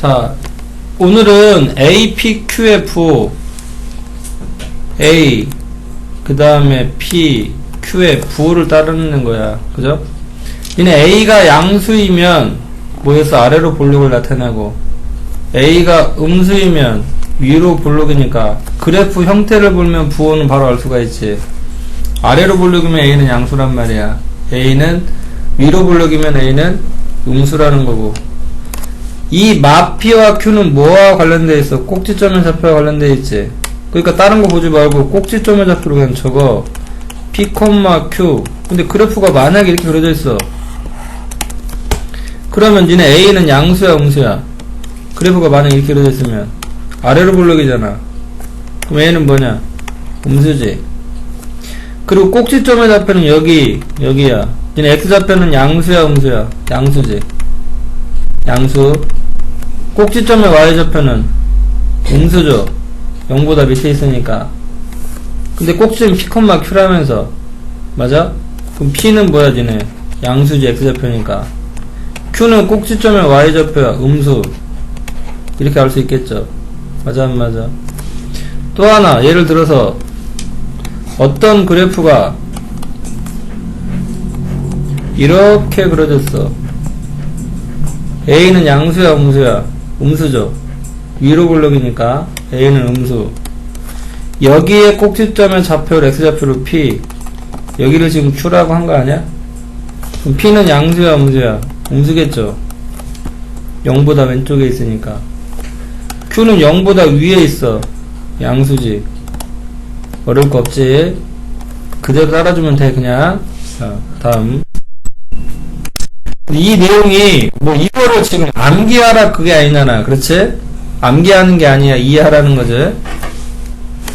자, 오늘은 APQF A 그 다음에 P, Q의 부호를 따르는 거야. 그죠? 얘네 A가 양수이면 뭐에서 아래로 볼록을 나타내고 A가 음수이면 위로 볼록이니까 그래프 형태를 보면 부호는 바로 알 수가 있지. 아래로 볼록이면 A는 양수란 말이야. A는 위로 볼록이면 A는 음수라는 거고. 이 마피와 Q는 뭐와 관련돼 있어? 꼭지점의 좌표와 관련돼 있지. 그러니까 다른 거 보지 말고 꼭지점의 좌표로 그냥 적어. P, Q. 근데 그래프가 만약에 이렇게 그려져 있어. 그러면 니네 A는 양수야, 음수야? 그래프가 만약에 이렇게 그려져 있으면 아래로 볼록이잖아. 그럼 A는 뭐냐? 음수지. 그리고 꼭지점의 좌표는 여기, 여기야. 니네 X좌표는 양수야, 음수야? 양수지. 양수. 꼭지점의 Y좌표는 음수죠. 0보다 밑에 있으니까. 근데 꼭지점 P, Q라면서. 맞아? 그럼 P는 뭐야, 니네? 양수지, X좌표니까. Q는 꼭지점의 Y좌표야, 음수. 이렇게 알 수 있겠죠. 맞아, 안 맞아? 또 하나, 예를 들어서, 어떤 그래프가 이렇게 그려졌어. A는 양수야, 음수야? 음수죠. 위로 볼록이니까 A는 음수. 여기에 꼭지점의 좌표를 X좌표로 P. 여기를 지금 Q라고 한 거 아니야? 그럼 P는 양수야, 음수야? 음수겠죠. 0보다 왼쪽에 있으니까. Q는 0보다 위에 있어. 양수지. 어려울 거 없지. 그대로 따라주면 돼, 그냥. 자, 다음. 이 내용이, 뭐, 이거를 지금 암기하라 그게 아니잖아. 그렇지? 암기하는 게 아니야. 이해하라는 거지.